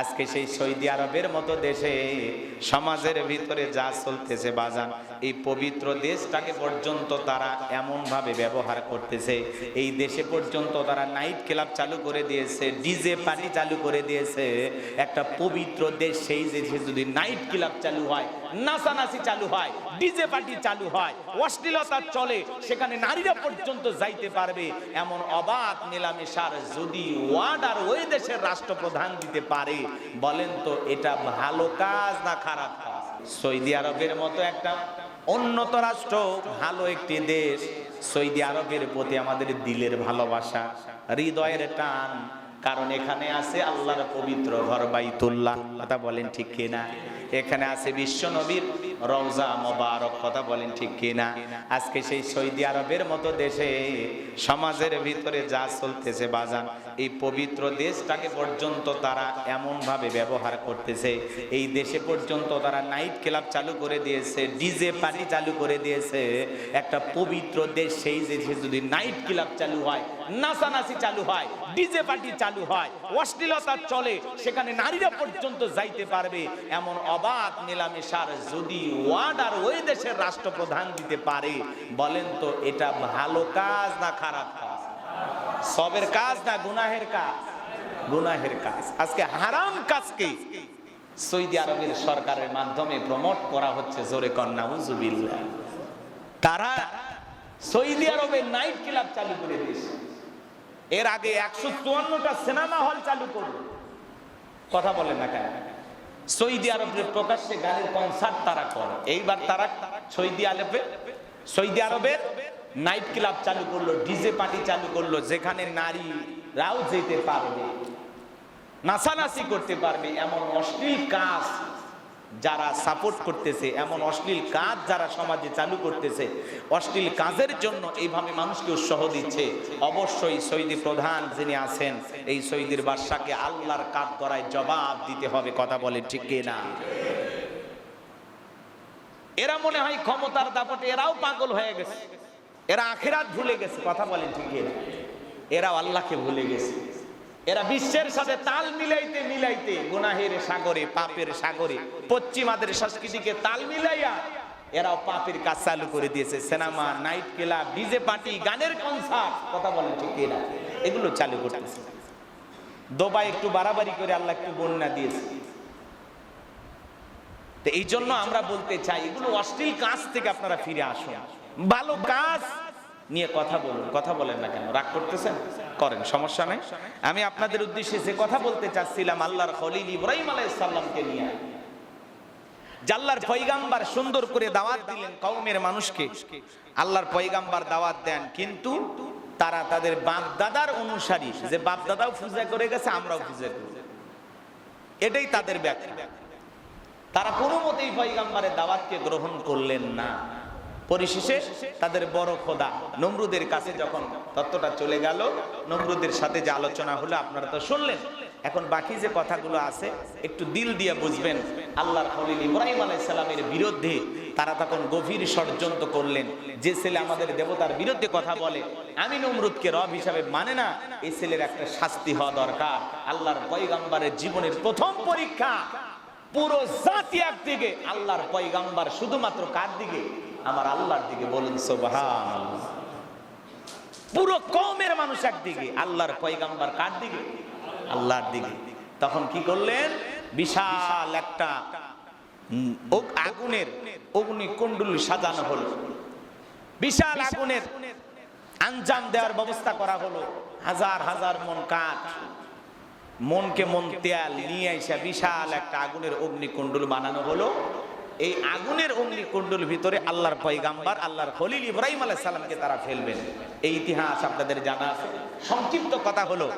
আজকে সেই সৌদি আরবের মতো দেশে সমাজের ভিতরে যা চলতেছে বাজান, এই পবিত্র দেশটাকে পর্যন্ত তারা এমনভাবে ব্যবহার করতেছে। এই দেশে পর্যন্ত তারা নাইট ক্লাব চালু করে দিয়েছে, ডিজে পার্টি চালু করে দিয়েছে। একটা পবিত্র দেশ, সেই দেশে যদি নাইট ক্লাব চালু হয় নাচানাচি চালু হয়, ডিজে পার্টি চালু হয়, অশ্লীলতা চলে, সেখানে নারীরা পর্যন্ত যাইতে পারবে। এমন অবাধ মেলামেশার যদি ওয়ার্ডার ওই দেশের রাষ্ট্রপ্রধান দিতে পারে, বলেন তো এটা ভালো কাজ না খারাপ কাজ? সৌদি আরবের মতো একটা উন্নত রাষ্ট্র, ভালো একটি দেশ, সৌদি আরবের প্রতি আমাদের দিলের ভালোবাসা, হৃদয়ের টান, কারণ এখানে আছে আল্লাহর পবিত্র ঘর বাইতুল্লাহ। কথা বলেন ঠিক কিনা? এখানে আছে বিশ্ব নবীর রওজা মোবারক, কথা বলেন ঠিক কিনা? আজকে সেই সৌদি আরবের মতো দেশে সমাজের ভিতরে যা চলতেছে বাজান এই পবিত্র দেশটাকে পর্যন্ত তারা এমন ভাবে ব্যবহার করতেছে। এই দেশে পর্যন্ত তারা নাইট ক্লাব চালু করে দিয়েছে, ডিজে পার্টি চালু করে দিয়েছে। একটা পবিত্র দেশ সেই দেশে যদি নাইট ক্লাব চালু হয়, নাচানাচি চালু হয়, ডিজে পার্টি চালু হয়, অশ্লীলতা চলে, সেখানে নারীরা পর্যন্ত যাইতে পারবে, এমন অবাধ মেলামেশার যদি ওয়ার্ড আর ওই দেশের রাষ্ট্রপ্রধান দিতে পারে, বলেন তো এটা ভালো কাজ না খারাপ কাজ? সবের কাজ না গুনাহের কাজ? গুনাহের কাজ। আজকে হারাম কাজকে সৌদি আরবের সরকারের মাধ্যমে প্রমোট করা হচ্ছে জোরে কন্যা উজুবিল্লাহ তারা সৌদি আরবে নাইট ক্লাব চালু করে দিয়েছে। এর আগে একশো চুয়ান্নটা সিনেমা হল চালু করবে। কথা বলেন না কেন? সৌদি আরবের প্রকাশ্যে গানের কনসার্ট তারা করে। এইবার তারা সৌদি আরবে সৌদি আরবের নাইট ক্লাব চালু করল, ডিজে পার্টি চালু করল, যেখানে নারীরাও যেতে পারবে, নাচানাচি করতে পারবে, এমন অশ্লীল কাজ যারা সাপোর্ট করতেছে, এমন অশ্লীল কাজ যারা সমাজে চালু করতেছে, অশ্লীল কাজের জন্য এইভাবে মানুষকে উৎসাহ দিচ্ছে। অবশ্যই সৈদি প্রধান যিনি আছেন, এই সৈদির বাদশাকে আল্লাহর কাজ করায় জবাব দিতে হবে, কথা বলে ঠিক না এরা মনে হয় ক্ষমতার দাপটে, এরাও পাগল হয়ে গেছে। এরা আখেরাত ভুলে গেছে, কথা বলেন ঠিক না এরাও আল্লাহকে ভুলে গেছে। এরা বিশ্বের সাথে তাল মিলাইতে মিলাইতে গুনাহের সাগরে, পাপের সাগরে, পশ্চিমাদের সংস্কৃতিকে তাল মিলাইয়া এরাও পাপের কাজ চালু করে দিয়েছে। Cinema, night club, DJ party, গানের কনসার্ট কথা বলেন ঠিক এরা এগুলো চালু করতেছে। দোবাই একটু বাড়াবাড়ি করে আল্লাহ একটু বন্যা দিয়েছে। তো এই জন্য আমরা বলতে চাই, এগুলো অশ্লীল কাজ থেকে আপনারা ফিরে আসুন। ভালো কাজ নিয়ে কথা বলুন, কথা বলেন না কেন? রাগ করতেছেন? করেন, সমস্যা নেই? আমি আপনাদের উদ্দেশ্যে যে কথা বলতে চাচ্ছিলাম আল্লাহর খলিল ইব্রাহিম আলাইসাল্লামকে নিয়ে। জাল্লার পয়গাম্বার সুন্দর করে দাওয়াত দিলেন কওমের মানুষকে, আল্লাহর পয়গাম্বার দাওয়াত দেন, কিন্তু তারা তাদের বাপ দাদার অনুসারী, যে বাপ দাদাও পূজা করে গেছে, আমরাও পূজা করি। এটাই তাদের ব্যাখ্যা। তারা কোনো মতেই পয়গাম্বারের দাওয়াতকে গ্রহণ করলেন না। পরিশেষে তাদের বড় খোদা নমরুদের কাছে যখন তত্ত্বটা চলে গেল, নমরুদের সাথে যে আলোচনা হলো, আপনারা তো শুনলেন। এখন বাকি যে কথাগুলো আছে, একটু দিল দিয়ে বুঝবেন। আল্লাহর খলিল ইব্রাহিম আলাইহিস সালামের বিরুদ্ধে তারা তখন গভীর ষড়যন্ত্র করলেন। যে ছেলে আমাদের দেবতার বিরুদ্ধে কথা বলে, আমি নমরুদকে রব হিসাবে মানে না, এই ছেলের একটা শাস্তি হওয়া দরকার। আল্লাহর পয়গাম্বারের জীবনের প্রথম পরীক্ষা পুরো জাতি একদিকে, আল্লাহর পয়গাম্বার শুধুমাত্র কার দিকে? আমার আল্লাহর দিকে বলুন সোবাহান পুরো কমের মানুষ একদিকে, আল্লাহর পয়গাম্বার কার দিকে? আল্লাহর দিকে। তখন কি করলেন? বিশাল একটা আগুনের অগ্নি কুণ্ডুল সাজানো হলো। বিশাল আগুনের আঞ্জাম দেওয়ার ব্যবস্থা করা হলো। হাজার হাজার মন কাঠ, মনকে মন তেল নিয়ে এসে বিশাল একটা আগুনের অগ্নিকুণ্ডল বানানো হলো। এই আগুনের অগ্নিকুণ্ডল ভিতরে আল্লাহর পয়গাম্বার, আল্লাহর খলিল ইব্রাহিম আলাইহিস সালামকে তারা ফেলবেন। এই ইতিহাস আপনাদের জানা আছে। সংক্ষিপ্ত কথা হলো,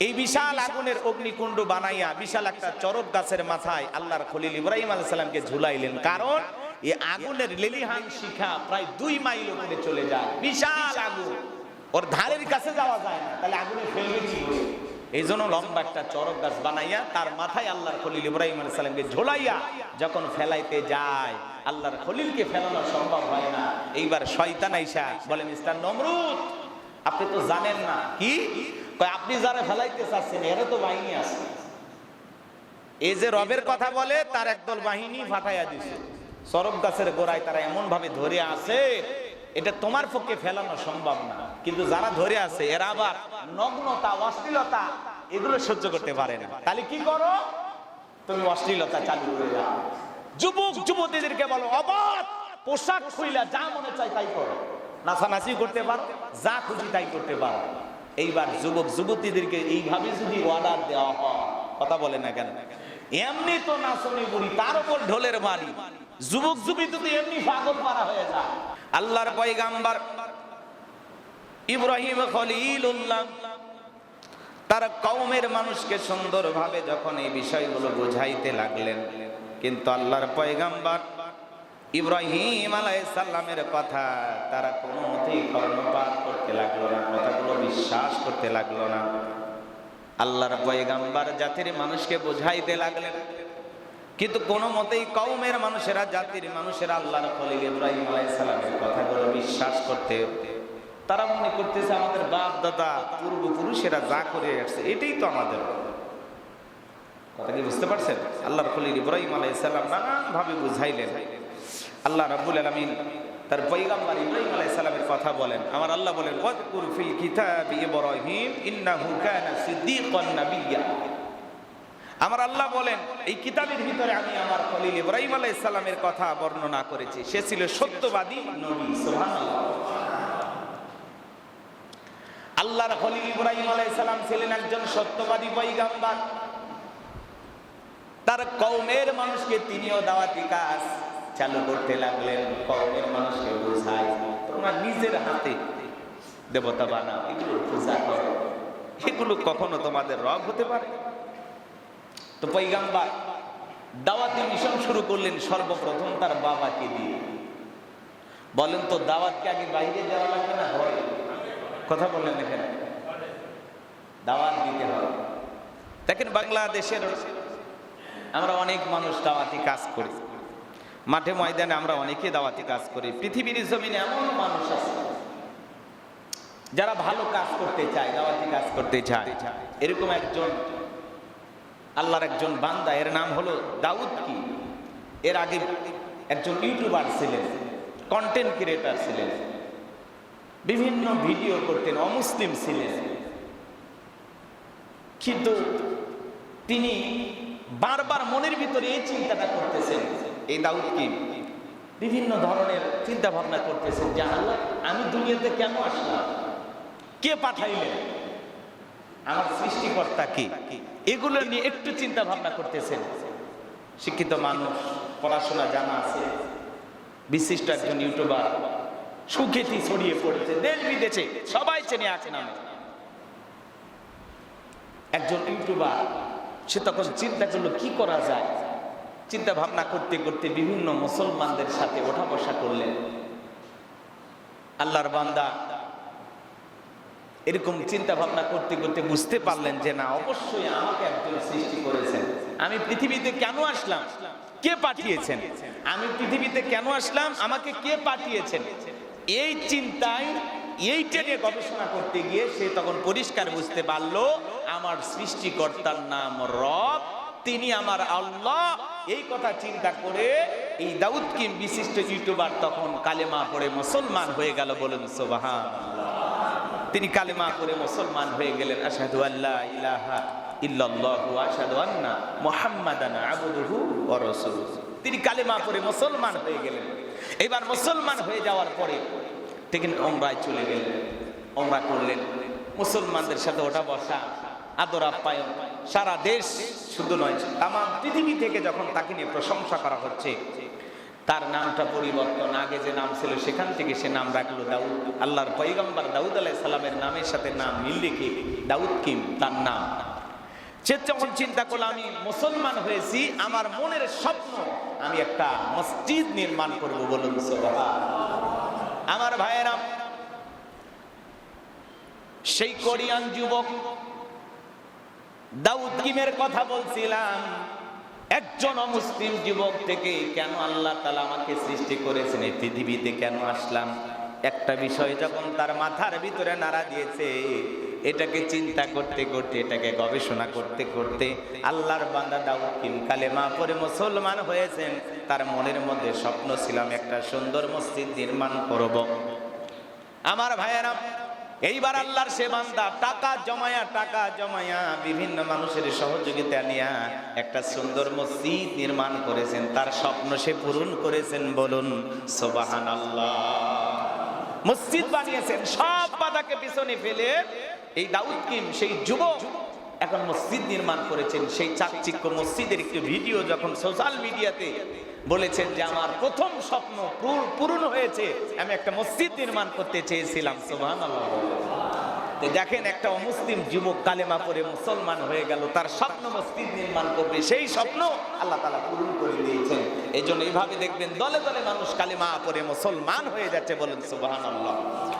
এই বিশাল আগুনের অগ্নিকুণ্ড বানাইয়া বিশাল একটা চরক গাছের মাথায় আল্লাহর খলিল ইব্রাহিম আলাইহিস সালামকে ঝুলাইলেন। কারণ, এই আগুনের লেলিহান শিখা প্রায় দুই মাইল ওখানে চলে যায়। বিশাল আগুন। ওর ধারের কাছে যাওয়া যায় না। তাহলে আগুনে ফেলবে কি? এই জন্য লম্বা একটা চরক গাছ বানাইয়া তার মাথায় আল্লাহর খলিল ইব্রাহিম আলাইহিস সালামকে ঝোলাইয়া যখন ফেলাইতে যায়, আল্লাহর খলিলকে ফেলানো সম্ভব হয় না। এইবার শয়তান আইসা বলে, মিস্টার নমরুদ, আপনি তো জানেন না। কি? আপনি যারা ফেলাইতে চাচ্ছেন এরা তো বাহিনী আছে। এই যে রবের কথা বলে, তার একদল বাহিনী ফাটাইয়া দিছে। সরব গাছের গোড়ায় তারা এমন ভাবে ধরে আছে এটা তোমার পক্ষে ফেলানো সম্ভব না। কিন্তু যারা ধরে আছে, এরা আবার নগ্নতা, অশ্লীলতা, এগুলো সহ্য করতে পারে না। তাহলে কি করো? তুমি অশ্লীলতা চালু করে দাও। যুবক, যুবতীদেরকে বলো, অবাধ পোশাক খুইলা, যা মনে চাই তাই করো। নাচানাচি করতে পারো, যা খুশি তাই করতে পারো। এইবার যুবক, যুবতীদেরকে এইভাবে যদি অর্ডার দেওয়া হয়, কথা বলে না কেন? এমনি তো নাচনি বুড়ি, তার উপর ঢোলের বাড়ি। যুবক, যুবতী তো এমনি পাগল পারা হয়ে যায় আল্লাহর পয়গাম্বার ইব্রাহিম খলিলুল্লাহ তার কৌমের মানুষকে সুন্দরভাবে যখন এই বিষয়গুলো বোঝাইতে লাগলেন, কিন্তু আল্লাহর পয়গাম্বার ইব্রাহিম আলাইসাল্লামের কথা তারা কোনো মতেই কর্ণপাত করতে লাগল না, কথাগুলো বিশ্বাস করতে লাগল না। আল্লাহর পয়গাম্বার জাতির মানুষকে বোঝাইতে লাগলেন। কিন্তু কোনো মতেই কওমের মানুষেরা, জাতির মানুষেরা আল্লাহর খলিল ইব্রাহিম আলাইসাল্লামের কথাগুলো বিশ্বাস করতে তারা মনে করতেছে, আমাদের বাপ দাদা পূর্বপুরুষেরা যা করে আসছে, এটাই তো আমাদের কথা কি বুঝতে পারছেন? আল্লাহর খলিল ইব্রাহিম আলাইসাল্লাম নানান ভাবে বুঝাইলেন। আল্লাহ রাব্বুল আলামিন তার পয়গাম্বার ইব্রাহিম আলাইহিস সালামের কথা বলেন। আমার আল্লাহ বলেন ইব্রাহিম ইন্নাহু কানা সিদ্দীকান নাবিয়্যা আমার আল্লাহ বলেন, এই কিতাবের ভিতরে আমি আমার খলিল ইব্রাহিম আলাইহিস সালামের কথা বর্ণনা করেছি। সে ছিল সত্যবাদী নবী আল্লাহর খলিল ইব্রাহিম আলাইহিস সালাম ছিলেন একজন সত্যবাদী পয়গাম্বার। তার কওমের মানুষকে তিনিও দাওয়াতি কাজ চালু করতে লাগলেন। কওমের মানুষকে বোঝাই তোমরা নিজের হাতে দেবতা বানাও এগুলো পূজা করো। এগুলো কখনো তোমাদের রব হতে পারে তো পৈগাম্বার, দাওয়াতি মিশন শুরু করলেন সর্বপ্রথম তার বাবাকে দিয়ে। বলেন তো দাওয়াতকে আগে বাইরে যাওয়া লাগবে না ঘরে? কথা বললেন এখানে। দাওয়াত দিতে হবে। দেখেন, বাংলাদেশের আমরা অনেক মানুষ দাওয়াতি কাজ করি। মাঠে ময়দানে আমরা অনেকে দাওয়াতি কাজ করি। পৃথিবীর জমিনে এমন মানুষ আছে, যারা ভালো কাজ করতে চায়, দাওয়াতি কাজ করতে চায়। এরকম একজন আল্লাহর একজন বান্দা, এর নাম হলো দাউদ কি? এর আগে একজন ইউটিউবার ছিলেন কন্টেন্ট ক্রিয়েটার ছিলেন, বিভিন্ন ভিডিও করতেন, অমুসলিম ছিলেন। কিন্তু তিনি বারবার মনের ভিতরে এই চিন্তাটা করতেছেন, এই দাউদকে বিভিন্ন ধরনের চিন্তা ভাবনা করতেছেন যে, আল্লাহ, আমি দুনিয়াতে কেন আসলাম? কে পাঠাইলেন? আমার সৃষ্টিকর্তা কে? এগুলো নিয়ে একটু চিন্তা ভাবনা করতেছেন। শিক্ষিত মানুষ, পড়াশোনা জানা আছে। বিশিষ্ট একজন ইউটিউবার, সুখ্যাতি ছড়িয়ে পড়েছে, দেশ বিদেশে, সবাই চেনে আছে নামে। একজন ইউটিউবার, সে তখন চিন্তা করল, কি করা যায়? চিন্তা ভাবনা করতে করতে বিভিন্ন মুসলমানদের সাথে ওঠা বসা করলেন। আল্লাহর বান্দা এরকম চিন্তা ভাবনা করতে করতে বুঝতে পারলেন যে না, অবশ্যই আমাকে একজন সৃষ্টি করেছেন। আমি পৃথিবীতে কেন আসলাম? কে পাঠিয়েছেন? আমি পৃথিবীতে কেন আসলাম? আমাকে কে পাঠিয়েছেন? এই চিন্তায় এইটা নিয়ে গবেষণা করতে গিয়ে সে তখন পরিষ্কার বুঝতে পারল, আমার সৃষ্টিকর্তার নাম রব, তিনি আমার আল্লাহ। এই কথা চিন্তা করে এই দাউদ কিম বিশিষ্ট ইউটিউবার তখন কালেমা পড়ে মুসলমান হয়ে গেল বলুন সোবাহান তিনি কালেমা করে মুসলমান হয়ে গেলেন। আসাদু আল্লাহ ইলাহা ইল্লাল্লাহু আশহাদু আন্না মুহাম্মাদান আবদুহু ওয়া রাসূলুহু। তিনি কালেমা করে মুসলমান হয়ে গেলেন। এবার মুসলমান হয়ে যাওয়ার পরে তিনি ওমরায় চলে গেলেন। ওমরা করলেন, মুসলমানদের সাথে ওটা বসা, আদর আপ্যায়ন। সারা দেশ শুধু নয় তাম পৃথিবী থেকে যখন তাকে নিয়ে প্রশংসা করা হচ্ছে তার নামটা পরিবর্তন, আগে যে নাম ছিল সেখান থেকে সে নাম রাখল দাউদ। আল্লাহর পৈগম্বর দাউদ আলাহ সালামের নামের সাথে নাম মিল রেখে দাউদ কিম তার নাম। সে যখন চিন্তা করল, আমি মুসলমান হয়েছি, আমার মনের স্বপ্ন, আমি একটা মসজিদ নির্মাণ করব বলুন। আমার ভাইয়েরা, সেই কোরিয়ান যুবক দাউদ কিমের কথা বলছিলাম। একজন অমুসলিম যুবক থেকে কেন আল্লাহ তালা আমাকে সৃষ্টি করেছেন? এই পৃথিবীতে কেন আসলাম? একটা বিষয় যখন তার মাথার ভিতরে নাড়া দিয়েছে, এটাকে চিন্তা করতে করতে, এটাকে গবেষণা করতে করতে আল্লাহর বান্দা দাউদ কিম কালেমা পরে মুসলমান হয়েছেন। তার মনের মধ্যে স্বপ্ন ছিলাম একটা সুন্দর মসজিদ নির্মাণ করব। আমার ভাইয়েরা এইবার আল্লাহর সে বান্দা, টাকা জমায়া টাকা জমায়া বিভিন্ন মানুষের সহযোগিতা নিয়া একটা সুন্দর মসজিদ নির্মাণ করেছেন। তার স্বপ্ন সে পূরণ করেছেন বলুন সোবাহান আল্লাহ মসজিদ বানিয়েছেন, সব বাধাকে পিছনে ফেলে এই দাউদ্দিন সেই যুবক এখন মসজিদ নির্মাণ করেছেন, সেই চাকচিক্য মসজিদের একটি ভিডিও যখন সোশ্যাল মিডিয়াতে বলেছেন যে আমার প্রথম স্বপ্ন পূরণ হয়েছে, আমি একটা মসজিদ নির্মাণ করতে চেয়েছিলাম সোহান দেখেন একটা অমুসলিম যুবক কালেমা পরে মুসলমান হয়ে গেল, তার স্বপ্ন মসজিদ নির্মাণ করবে, সেই স্বপ্ন আল্লাহ তালা পূরণ করে দিয়েছেন। এই জন্য এইভাবে দেখবেন দলে দলে মানুষ কালেমা পরে মুসলমান হয়ে যাচ্ছে বলেন সুবাহান আল্লাহ